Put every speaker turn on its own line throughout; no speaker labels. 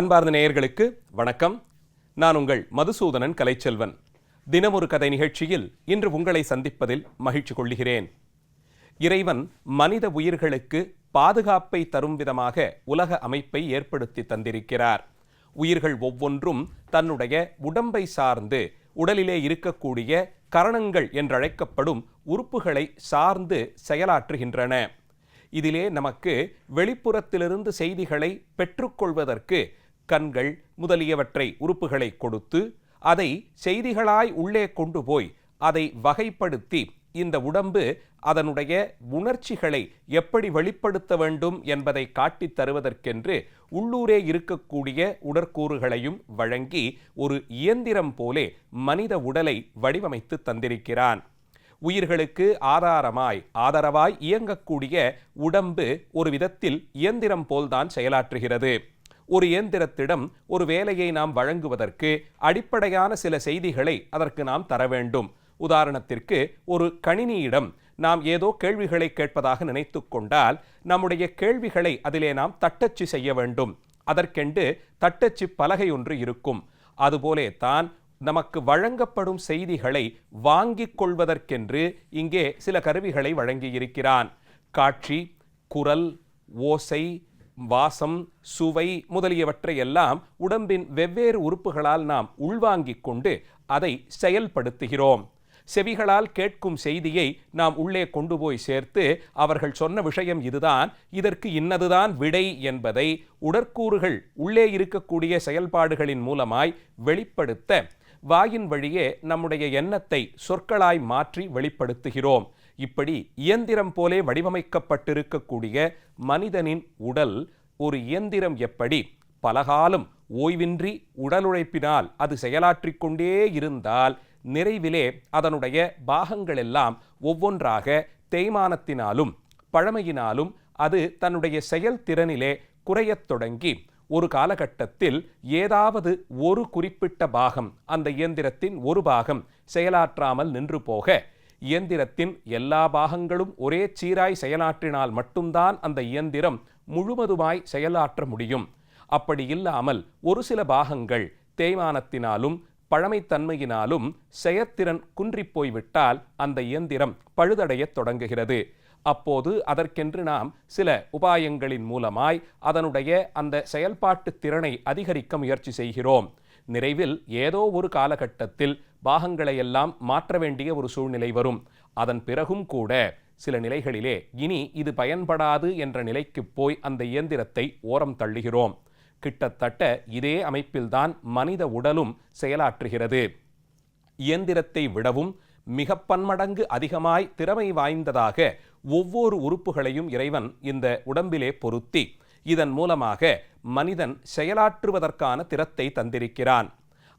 அன்பார்ந்த நேயர்களுக்கு வணக்கம். நான் உங்கள் மதுசூதனன் கலைச்செல்வன். தினமொரு கதை நிகழ்ச்சியில் இன்று உங்களை சந்திப்பதில் மகிழ்ச்சி கொள்கிறேன். இறைவன் மனித உயிர்களுக்கு பாதுகாப்பை தரும் விதமாக உலக அமைப்பை ஏற்படுத்தி தந்திருக்கிறார். உயிர்கள் ஒவ்வொன்றும் தன்னுடைய உடம்பை சார்ந்து உடலிலே இருக்கக்கூடிய கரணங்கள் என்றழைக்கப்படும் உறுப்புகளை சார்ந்து செயலாற்றுகின்றன. இதிலே நமக்கு வெளிப்புறத்திலிருந்து செய்திகளை பெற்றுக்கொள்வதற்கு கண்கள் முதலியவற்றை உறுப்புகளை கொடுத்து அதை செய்திகளாய் உள்ளே கொண்டு போய் அதை வகைப்படுத்தி இந்த உடம்பு அதனுடைய உணர்ச்சிகளை எப்படி வெளிப்படுத்த வேண்டும் என்பதை காட்டித் தருவதற்கென்று உள்ளூரே இருக்கக்கூடிய உடற்கூறுகளையும் வழங்கி ஒரு இயந்திரம் போலே மனித உடலை வடிவமைத்து தந்திருக்கிறான். உயிர்களுக்கு ஆதாரமாய் ஆதரவாய் இயங்கக்கூடிய உடம்பு ஒரு விதத்தில் இயந்திரம் போல்தான் செயலாற்றுகிறது. ஒரு இயந்திரத்திடம் ஒரு வேலையை நாம் வழங்குவதற்கு அடிப்படையான சில செய்திகளை அதற்கு நாம் தர வேண்டும். உதாரணத்திற்கு ஒரு கணினியிடம் நாம் ஏதோ கேள்விகளை கேட்பதாக நினைத்து கொண்டால் நம்முடைய கேள்விகளை அதிலே நாம் தட்டச்சு செய்ய வேண்டும். அதற்கென்று தட்டச்சு பலகை ஒன்று இருக்கும். அதுபோலே தான் நமக்கு வழங்கப்படும் செய்திகளை வாங்கிக் கொள்வதற்கென்று இங்கே சில கருவிகளை வழங்கியிருக்கிறான். காட்சி குரல் ஓசை வாசம் சுவை முதலியவற்றை எல்லாம் உடம்பின் வெவ்வேறு உறுப்புகளால் நாம் உள்வாங்கிக் கொண்டு அதை செயல்படுத்துகிறோம். செவிகளால் கேட்கும் செய்தியை நாம் உள்ளே கொண்டு போய் சேர்த்து அவர்கள் சொன்ன விஷயம் இதுதான் இதற்கு இன்னதுதான் விடை என்பதை உடற்கூறுகள் உள்ளே இருக்கக்கூடிய செயல்பாடுகளின் மூலமாய் வெளிப்படுத்த வாயின் வழியே நம்முடைய எண்ணத்தை சொற்களாய் மாற்றி வெளிப்படுத்துகிறோம். இப்படி இயந்திரம் போலே வடிவமைக்கப்பட்டிருக்கக்கூடிய மனிதனின் உடல் ஒரு இயந்திரம் எப்படி? பலகாலம் ஓய்வின்றி உடலுழைப்பினால் அது செயலாற்றிக் கொண்டே இருந்தால் நிறைவிலே அதனுடைய பாகங்கள் எல்லாம் ஒவ்வொன்றாக தேய்மானத்தினாலும் பழமையினாலும் அது தன்னுடைய செயல்திறனிலே குறையத் தொடங்கி ஒரு காலகட்டத்தில் ஏதாவது ஒரு குறிப்பிட்ட பாகம் அந்த இயந்திரத்தின் ஒரு பாகம் செயலாற்றாமல் நின்று போக இயந்திரத்தின் எல்லா பாகங்களும் ஒரே சீராய் செயலாற்றினால் மட்டும்தான் அந்த இயந்திரம் முழுவதுமாய் செயலாற்ற முடியும். அப்படி இல்லாமல் ஒரு சில பாகங்கள் தேய்மானத்தினாலும் பழமைத்தன்மையினாலும் செயற்திறன் குன்றிப்போய்விட்டால் அந்த இயந்திரம் பழுதடையத் தொடங்குகிறது. அப்போது அதற்கென்று நாம் சில உபாயங்களின் மூலமாய் அதனுடைய அந்த செயல்பாட்டு திறனை அதிகரிக்க முயற்சி செய்கிறோம். நிறைவில் ஏதோ ஒரு காலகட்டத்தில் பாகங்களை எல்லாம் மாற்ற வேண்டிய ஒரு சூழ்நிலை வரும். அதன் பிறகும் கூட சில நிலைகளிலே இனி இது பயன்படாது என்ற நிலைக்கு போய் அந்த இயந்திரத்தை ஓரம் தள்ளுகிறோம். கிட்டத்தட்ட இதே அமைப்பில்தான் மனித உடலும் செயலாற்றுகிறது. இயந்திரத்தை விடவும் மிக பன்மடங்கு அதிகமாய் திறமை வாய்ந்ததாக ஒவ்வொரு உறுப்புகளையும் இறைவன் இந்த உடம்பிலே பொருத்தி இதன் மூலமாக மனிதன் செயலாற்றுவதற்கான திறத்தை தந்திருக்கிறான்.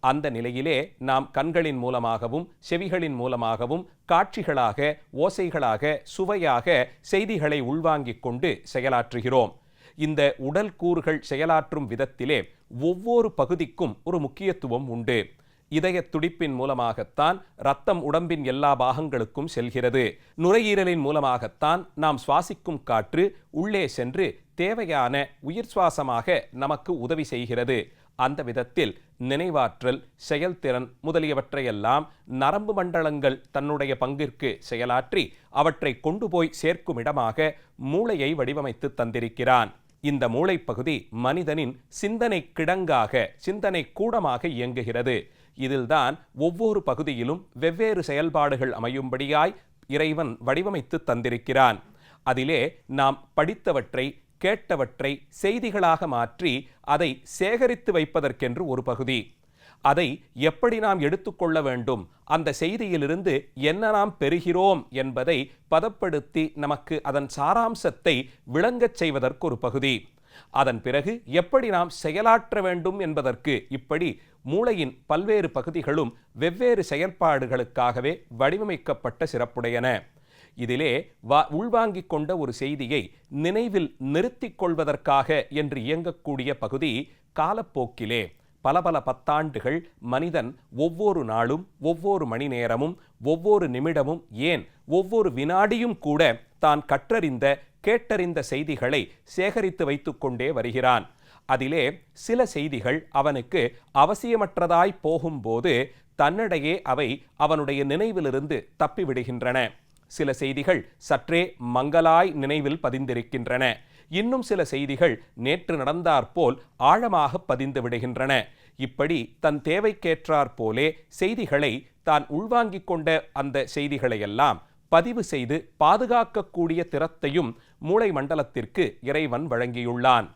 அந்த நிலையிலே நாம் கண்களின் மூலமாகவும் செவிகளின் மூலமாகவும் காட்சிகளாக ஓசைகளாக சுவையாக செய்திகளை உள்வாங்கிக் கொண்டு செயலாற்றுகிறோம். இந்த உடல் கூறுகள் செயலாற்றும் விதத்திலே ஒவ்வொரு பகுதிக்கும் ஒரு முக்கியத்துவம் உண்டு. இதய துடிப்பின் மூலமாகத்தான் ரத்தம் உடம்பின் எல்லா பாகங்களுக்கும் செல்கிறது. நுரையீரலின் மூலமாகத்தான் நாம் சுவாசிக்கும் காற்று உள்ளே சென்று தேவையான உயிர் சுவாசமாக நமக்கு உதவி செய்கிறது. அந்த விதத்தில் நினைவாற்றல் செயல்திறன் முதலியவற்றையெல்லாம் நரம்பு மண்டலங்கள் தன்னுடைய பங்கிற்கு செயலாற்றி அவற்றை கொண்டு போய் சேர்க்கும் இடமாக மூளையை வடிவமைத்து தந்திருக்கிறான். இந்த மூளைப்பகுதி மனிதனின் சிந்தனை கிடங்காக சிந்தனை கூடமாக இயங்குகிறது. இதில்தான் ஒவ்வொரு பகுதியிலும் வெவ்வேறு செயல்பாடுகள் அமையும்படியாய் இறைவன் வடிவமைத்து தந்திருக்கிறான். அதிலே நாம் படித்தவற்றை கேட்டவற்றை செய்திகளாக மாற்றி அதை சேகரித்து வைப்பதற்கென்று ஒரு பகுதி. அதை எப்படி நாம் எடுத்துக்கொள்ள வேண்டும்? அந்த செய்தியிலிருந்து என்ன நாம் பெறுகிறோம் என்பதை பதப்படுத்தி நமக்கு அதன் சாராம்சத்தை விளங்கச் செய்வதற்கு ஒரு பகுதி. அதன் பிறகு எப்படி நாம் செயலாற்ற வேண்டும் என்பதற்கு இப்படி மூளையின் பல்வேறு பகுதிகளும் வெவ்வேறு செயற்பாடுகளுக்காகவே வடிவமைக்கப்பட்ட சிறப்புடையன. இதிலே வா உள்வாங்கிக் கொண்ட ஒரு செய்தியை நினைவில் நிறுத்திக் கொள்வதற்காக என்று இயங்கக்கூடிய பகுதி காலப்போக்கிலே பல பல பத்தாண்டுகள் மனிதன் ஒவ்வொரு நாளும் ஒவ்வொரு மணி நேரமும் ஒவ்வொரு நிமிடமும் ஏன் ஒவ்வொரு வினாடியும் கூட தான் கற்றறிந்த கேட்டறிந்த செய்திகளை சேகரித்து வைத்துக்கொண்டே வருகிறான். அதிலே சில செய்திகள் அவனுக்கு அவசியமற்றதாய் போகும்போது தன்னிடையே அவை அவனுடைய நினைவிலிருந்து தப்பிவிடுகின்றன. சில செய்திகள் சற்றே மங்கலாய் நினைவில் பதிந்திருக்கின்றன. இன்னும் சில செய்திகள் நேற்று நடந்தாற்போல் ஆழமாக பதிந்து விடுகின்றன. இப்படி தன் தேவைக்கேற்றாற் போலே செய்திகளை தான் உள்வாங்கிக் கொண்ட அந்த செய்திகளையெல்லாம் பதிவு செய்து பாதுகாக்கக்கூடிய திறத்தையும் மூளை மண்டலத்திற்கு இறைவன் வழங்கியுள்ளான்.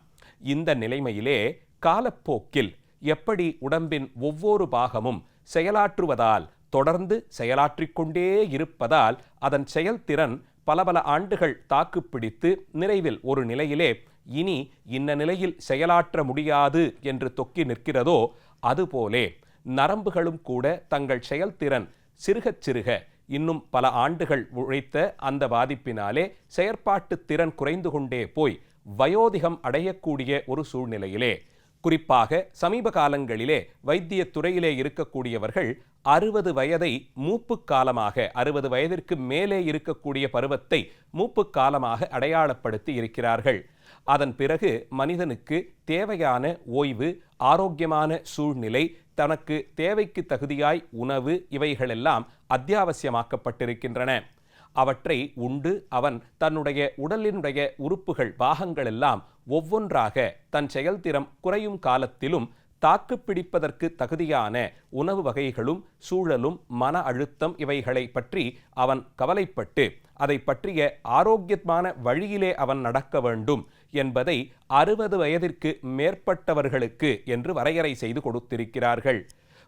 இந்த நிலைமையிலே காலப்போக்கில் எப்படி உடம்பின் ஒவ்வொரு பாகமும் செயலாற்றுவதால் தொடர்ந்து செயலாற்றிக் கொண்டே இருப்பதால் அதன் செயல்திறன் பல பல ஆண்டுகள் தாக்குப்பிடித்து நிறைவில் ஒரு நிலையிலே இனி இன்ன நிலையில் செயலாற்ற முடியாது என்று தொக்கி நிற்கிறதோ அதுபோலே நரம்புகளும் கூட தங்கள் செயல்திறன் சிறுகச் சிறுக இன்னும் பல ஆண்டுகள் உழைத்த அந்த பாதிப்பினாலே செயற்பாட்டு திறன் குறைந்து கொண்டே போய் வயோதிகம் அடையக்கூடிய ஒரு சூழ்நிலையிலே குறிப்பாக சமீப காலங்களிலே வைத்திய துறையிலே இருக்கக்கூடியவர்கள் அறுபது வயதை மூப்பு காலமாக அறுபது வயதிற்கு மேலே இருக்கக்கூடிய பருவத்தை மூப்பு காலமாக அடையாளப்படுத்தி இருக்கிறார்கள். அதன் பிறகு மனிதனுக்கு தேவையான ஓய்வு ஆரோக்கியமான சூழ்நிலை தனக்கு தேவைக்கு தகுதியாய் உணவு இவைகளெல்லாம் அத்தியாவசியமாக்கப்பட்டிருக்கின்றன. அவற்றை உண்டு. அவன் தன்னுடைய உடலினுடைய உறுப்புகள் பாகங்கள் எல்லாம் ஒவ்வொன்றாக தன் செயல்திறம் குறையும் காலத்திலும் தாக்குப்பிடிப்பதற்கு தகுதியான உணவு வகைகளும் சூழலும் மன அழுத்தம் இவைகளை பற்றி அவன் கவலைப்பட்டு அதை பற்றிய ஆரோக்கியமான வழியிலே அவன் நடக்க வேண்டும் என்பதை அறுபது வயதிற்கு மேற்பட்டவர்களுக்கு என்று வரையறை செய்து கொடுத்திருக்கிறார்கள்.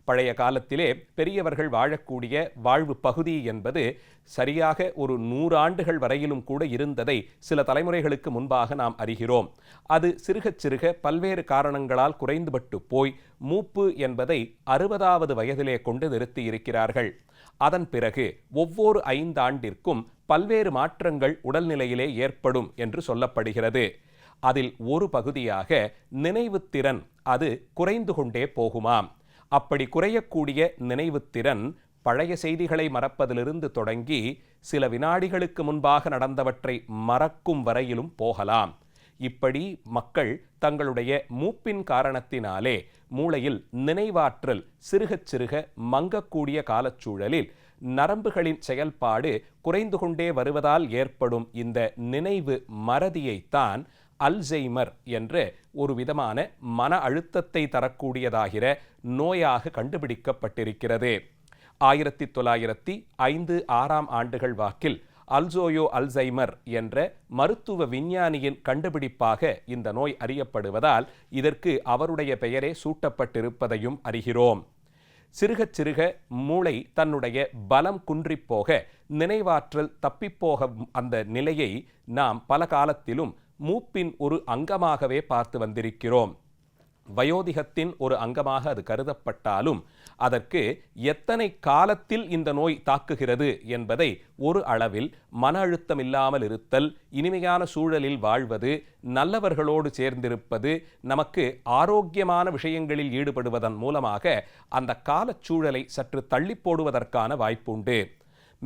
பழைய காலத்திலே பெரியவர்கள் வாழக்கூடிய வாழ்வு பகுதி என்பது சரியாக ஒரு நூறாண்டுகள் வரையிலும் கூட இருந்ததை சில தலைமுறைகளுக்கு முன்பாக நாம் அறிகிறோம். அது சிறுகச் சிறுக பல்வேறு காரணங்களால் குறைந்துபட்டு போய் மூப்பு என்பதை அறுபதாவது வயதிலே கொண்டு நிறுத்தி இருக்கிறார்கள். அதன் பிறகு ஒவ்வொரு ஐந்தாண்டிற்கும் பல்வேறு மாற்றங்கள் உடல்நிலையிலே ஏற்படும் என்று சொல்லப்படுகிறது. அதில் ஒரு பகுதியாக நினைவுத்திறன் அது குறைந்து கொண்டே போகுமாம். அப்படி குறையக்கூடிய நினைவுத்திறன் பழைய செய்திகளை மறப்பதிலிருந்து தொடங்கி சில வினாடிகளுக்கு முன்பாக நடந்தவற்றை மறக்கும் வரையிலும் போகலாம். இப்படி மக்கள் தங்களுடைய மூப்பின் காரணத்தினாலே மூளையில் நினைவாற்றல் சிறுகச் சிறுக மங்கக்கூடிய காலச்சூழலில் நரம்புகளின் செயல்பாடு குறைந்து கொண்டே வருவதால் ஏற்படும் இந்த நினைவு மறதியைத்தான் அல்சைமர் என்று ஒரு விதமான மன அழுத்தத்தை தரக்கூடியதாகிற நோயாக கண்டுபிடிக்கப்பட்டிருக்கிறது. ஆயிரத்தி தொள்ளாயிரத்தி ஐந்து ஆறாம் ஆண்டுகள் வாக்கில் அல்சோயோ அல்சைமர் என்ற மருத்துவ விஞ்ஞானியின் கண்டுபிடிப்பாக இந்த நோய் அறியப்படுவதால் இதற்கு அவருடைய பெயரே சூட்டப்பட்டிருப்பதையும் அறிகிறோம். சிறுகச் சிறுக மூளை தன்னுடைய பலம் குன்றிப்போக நினைவாற்றல் தப்பிப்போக அந்த நிலையை நாம் பல காலத்திலும் மூப்பின் ஒரு அங்கமாகவே பார்த்து வந்திருக்கிறோம். வயோதிகத்தின் ஒரு அங்கமாக அது கருதப்பட்டாலும் அதற்கு எத்தனை காலத்தில் இந்த நோய் தாக்குகிறது என்பதை ஒரு அளவில் மன அழுத்தம் இல்லாமல் இருத்தல் இனிமையான சூழலில் வாழ்வது நல்லவர்களோடு சேர்ந்திருப்பது நமக்கு ஆரோக்கியமான விஷயங்களில் ஈடுபடுவதன் மூலமாக அந்த காலச்சூழலை சற்று தள்ளி போடுவதற்கான வாய்ப்புண்டு.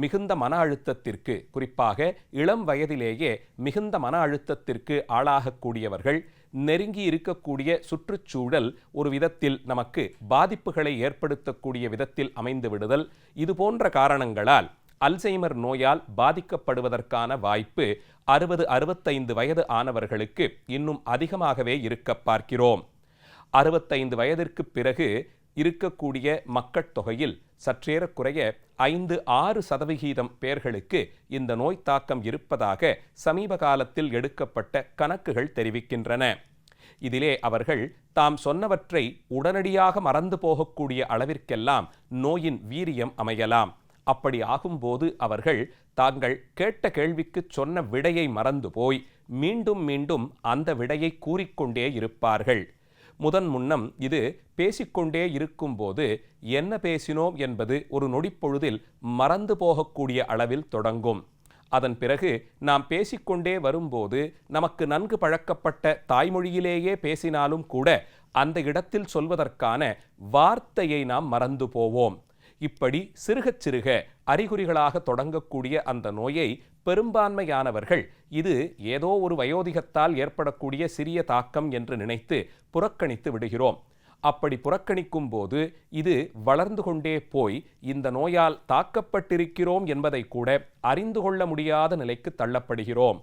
மிகுந்த மன அழுத்தத்திற்கு குறிப்பாக இளம் வயதிலேயே மிகுந்த மன அழுத்தத்திற்கு ஆளாகக்கூடியவர்கள் நெருங்கி இருக்கக்கூடிய சுற்றுச்சூழல் ஒரு விதத்தில் நமக்கு பாதிப்புகளை ஏற்படுத்தக்கூடிய விதத்தில் அமைந்து விடுதல். இது போன்ற காரணங்களால் அல்சைமர் நோயால் பாதிக்கப்படுவதற்கான வாய்ப்பு அறுபது அறுபத்தைந்து வயது ஆனவர்களுக்கு இன்னும் அதிகமாகவே இருக்க பார்க்கிறோம். அறுபத்தைந்து வயதிற்கு பிறகு இருக்கக்கூடிய மக்கட்தொகையில் சற்றேறக்குறைய ஐந்து ஆறு சதவிகிதம் பேர்களுக்கு இந்த நோய் தாக்கம் இருப்பதாக சமீப காலத்தில் எடுக்கப்பட்ட கணக்குகள் தெரிவிக்கின்றன. இதிலே அவர்கள் தாம் சொன்னவற்றை உடனடியாக மறந்து போகக்கூடிய அளவிற்கெல்லாம் நோயின் வீரியம் அமையலாம். அப்படி ஆகும்போது அவர்கள் தாங்கள் கேட்ட கேள்விக்கு சொன்ன விடையை மறந்து போய் மீண்டும் மீண்டும் அந்த விடையை கூறிக்கொண்டே இருப்பார்கள். முதன் முன்னம் இது பேசிக்கொண்டே இருக்கும்போது என்ன பேசினோம் என்பது ஒரு நொடிப்பொழுதில் மறந்து போகக்கூடிய அளவில் தொடங்கும். அதன் பிறகு நாம் பேசிக்கொண்டே வரும்போது நமக்கு நன்கு பழக்கப்பட்ட தாய்மொழியிலேயே பேசினாலும் கூட அந்த இடத்தில் சொல்வதற்கான வார்த்தையை நாம் மறந்து போவோம். இப்படி சிறுகச் சிறுக அறிகுறிகளாக தொடங்கக்கூடிய அந்த நோயை பெரும்பான்மையானவர்கள் இது ஏதோ ஒரு வயோதிகத்தால் ஏற்படக்கூடிய சிறிய தாக்கம் என்று நினைத்து புறக்கணித்து விடுகிறோம். அப்படி புறக்கணிக்கும் போது இது வளர்ந்து கொண்டே போய் இந்த நோயால் தாக்கப்பட்டிருக்கிறோம் என்பதை கூட அறிந்து கொள்ள முடியாத நிலைக்கு தள்ளப்படுகிறோம்.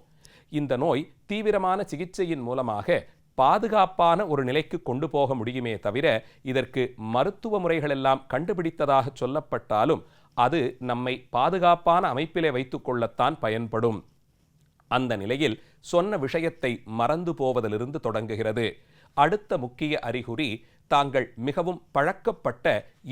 இந்த நோய் தீவிரமான சிகிச்சையின் மூலமாக பாதுகாப்பான ஒரு நிலைக்கு கொண்டு போக முடியுமே தவிர இதற்கு மருத்துவ முறைகளெல்லாம் கண்டுபிடித்ததாக சொல்லப்பட்டாலும் அது நம்மை பாதுகாப்பான அமைப்பிலே வைத்துக்கொள்ளத்தான் பயன்படும். அந்த நிலையில் சொன்ன விஷயத்தை மறந்து போவதிலிருந்து தொடங்குகிறது. அடுத்த முக்கிய அறிகுறி தாங்கள் மிகவும் பழக்கப்பட்ட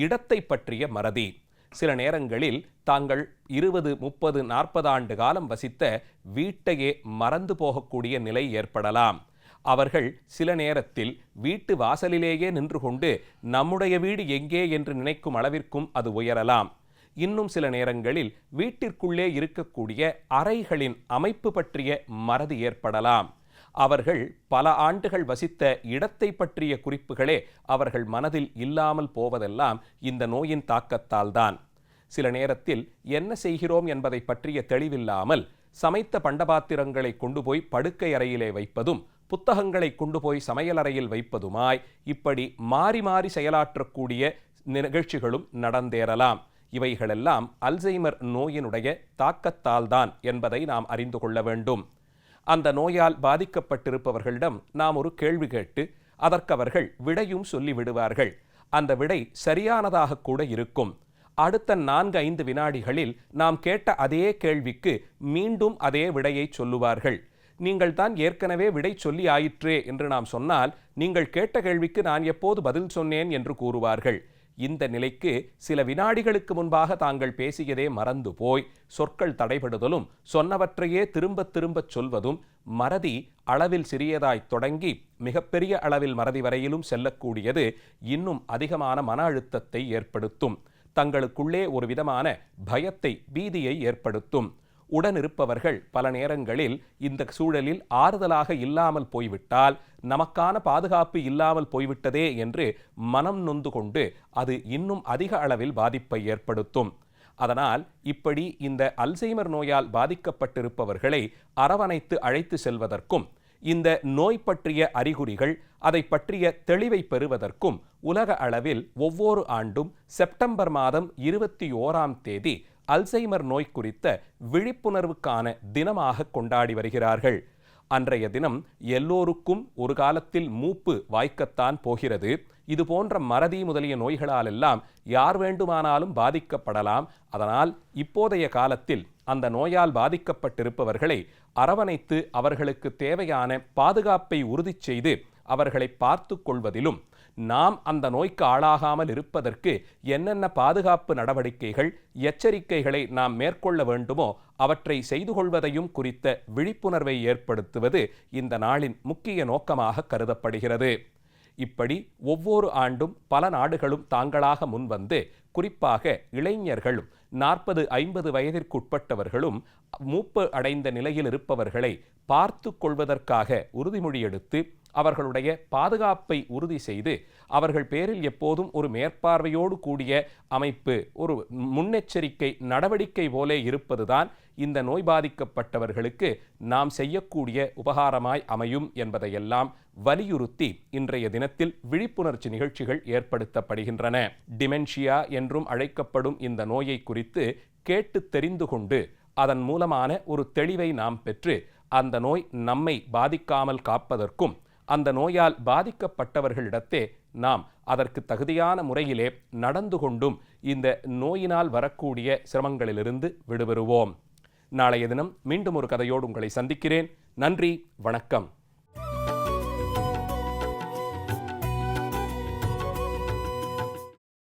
இடத்தை பற்றிய மறதி. சில நேரங்களில் தாங்கள் இருபது முப்பது நாற்பது ஆண்டு காலம் வசித்த வீட்டையே மறந்து போகக்கூடிய நிலை ஏற்படலாம். அவர்கள் சில நேரத்தில் வீட்டு வாசலிலேயே நின்று கொண்டு நம்முடைய வீடு எங்கே? என்று நினைக்கும் அளவிற்கும் அது உயரலாம். இன்னும் சில நேரங்களில் வீட்டிற்குள்ளே இருக்கக்கூடிய அறைகளின் அமைப்பு பற்றிய மறதி ஏற்படலாம். அவர்கள் பல ஆண்டுகள் வசித்த இடத்தை பற்றிய குறிப்புகளே அவர்கள் மனதில் இல்லாமல் போவதெல்லாம் இந்த நோயின் தாக்கத்தால் தான் சில நேரத்தில் என்ன செய்கிறோம் என்பதை பற்றிய தெளிவில்லாமல் சமைத்த பண்டபாத்திரங்களை கொண்டு போய் படுக்கை அறையிலே வைப்பதும் புத்தகங்களை கொண்டு போய் சமையலறையில் வைப்பதுமாய் இப்படி மாறி மாறி செயலாற்றக்கூடிய நிகழ்ச்சிகளும் நடந்தேறலாம். இவைகளெல்லாம் அல்சைமர் நோயினுடைய தாக்கத்தால் தான் என்பதை நாம் அறிந்து கொள்ள வேண்டும். அந்த நோயால் பாதிக்கப்பட்டிருப்பவர்களிடம் நாம் ஒரு கேள்வி கேட்டு அதற்கு அவர்கள் விடையும் சொல்லிவிடுவார்கள் அந்த விடை சரியானதாக கூட இருக்கும். அடுத்த நான்கு ஐந்து வினாடிகளில் நாம் கேட்ட அதே கேள்விக்கு மீண்டும் அதே விடையை சொல்லுவார்கள். நீங்கள் தான் ஏற்கனவே விடை சொல்லி ஆயிற்றே என்று நாம் சொன்னால் நீங்கள் கேட்ட கேள்விக்கு நான் எப்போது பதில் சொன்னேன் என்று கூறுவார்கள். இந்த நிலைக்கு சில வினாடிகளுக்கு முன்பாக தாங்கள் பேசியதே மறந்து போய் சொற்கள் தடைபடுதலும் சொன்னவற்றையே திரும்ப திரும்பச் சொல்வதும் மறதி அளவில் சிறியதாய் தொடங்கி மிகப்பெரிய அளவில் மறதி வரையிலும் செல்லக்கூடியது இன்னும் அதிகமான மன அழுத்தத்தை ஏற்படுத்தும். தங்களுக்குள்ளே ஒரு விதமான பயத்தை பீதியை ஏற்படுத்தும். உடனிருப்பவர்கள் பல நேரங்களில் இந்த சூழலில் ஆறுதலாக இல்லாமல் போய்விட்டால் நமக்கான பாதுகாப்பு இல்லாமல் போய்விட்டதே என்று மனம் நொந்து கொண்டு அது இன்னும் அதிக அளவில் பாதிப்பை ஏற்படுத்தும். அதனால் இப்படி இந்த அல்சைமர் நோயால் பாதிக்கப்பட்டிருப்பவர்களை அரவணைத்து அழைத்து செல்வதற்கும் இந்த நோய் பற்றிய அறிகுறிகள் அதை பற்றிய தெளிவை பெறுவதற்கும் உலக அளவில் ஒவ்வொரு ஆண்டும் செப்டம்பர் மாதம் இருபத்தி ஓராம் தேதி அல்சைமர் நோய் குறித்த விழிப்புணர்வுக்கான தினமாக கொண்டாடி வருகிறார்கள். அன்றைய தினம் எல்லோருக்கும் ஒரு காலத்தில் மூப்பு வாய்க்கத்தான் போகிறது. இது போன்ற மறதி முதலிய நோய்களாலெல்லாம் யார் வேண்டுமானாலும் பாதிக்கப்படலாம். அதனால் இப்போதைய காலத்தில் அந்த நோயால் பாதிக்கப்பட்டிருப்பவர்களை அரவணைத்து அவர்களுக்கு தேவையான பாதுகாப்பை உறுதி செய்து அவர்களை பார்த்து கொள்வதிலும் நாம் அந்த நோய்க்கு ஆளாகாமல் இருப்பதற்கு என்னென்ன பாதுகாப்பு நடவடிக்கைகள் எச்சரிக்கைகளை நாம் மேற்கொள்ள வேண்டுமோ அவற்றை செய்து கொள்வதையும் குறித்த விழிப்புணர்வை ஏற்படுத்துவது இந்த நாளின் முக்கிய நோக்கமாக கருதப்படுகிறது. இப்படி ஒவ்வொரு ஆண்டும் பல நாடுகளும் தாங்களாக முன்வந்து குறிப்பாக இளைஞர்களும் நாற்பது ஐம்பது வயதிற்குட்பட்டவர்களும் மூப்பு அடைந்த நிலையில் இருப்பவர்களை பார்த்து கொள்வதற்காக உறுதிமொழி எடுத்து அவர்களுடைய பாதுகாப்பை உறுதி செய்து அவர்கள் பேரில் எப்போதும் ஒரு மேற்பார்வையோடு கூடிய அமைப்பு ஒரு முன்னெச்சரிக்கை நடவடிக்கை போலே இருப்பதுதான் இந்த நோய் பாதிக்கப்பட்டவர்களுக்கு நாம் செய்யக்கூடிய உபகாரமாய் அமையும் என்பதையெல்லாம் வலியுறுத்தி இன்றைய தினத்தில் விழிப்புணர்ச்சி நிகழ்ச்சிகள் ஏற்படுத்தப்படுகின்றன. டிமென்ஷியா என்றும் அழைக்கப்படும் இந்த நோயை குறித்து கேட்டு தெரிந்து கொண்டு அதன் மூலமான ஒரு தெளிவை நாம் பெற்று அந்த நோய் நம்மை பாதிக்காமல் காப்பதற்கும் அந்த நோயால் பாதிக்கப்பட்டவர்களிடத்தே நாம் அதற்கு தகுதியான முறையிலே நடந்து கொண்டும் இந்த நோயினால் வரக்கூடிய சிரமங்களிலிருந்து விடுபெறுவோம். நாளைய தினம் மீண்டும் ஒரு கதையோடு உங்களை சந்திக்கிறேன். நன்றி வணக்கம்.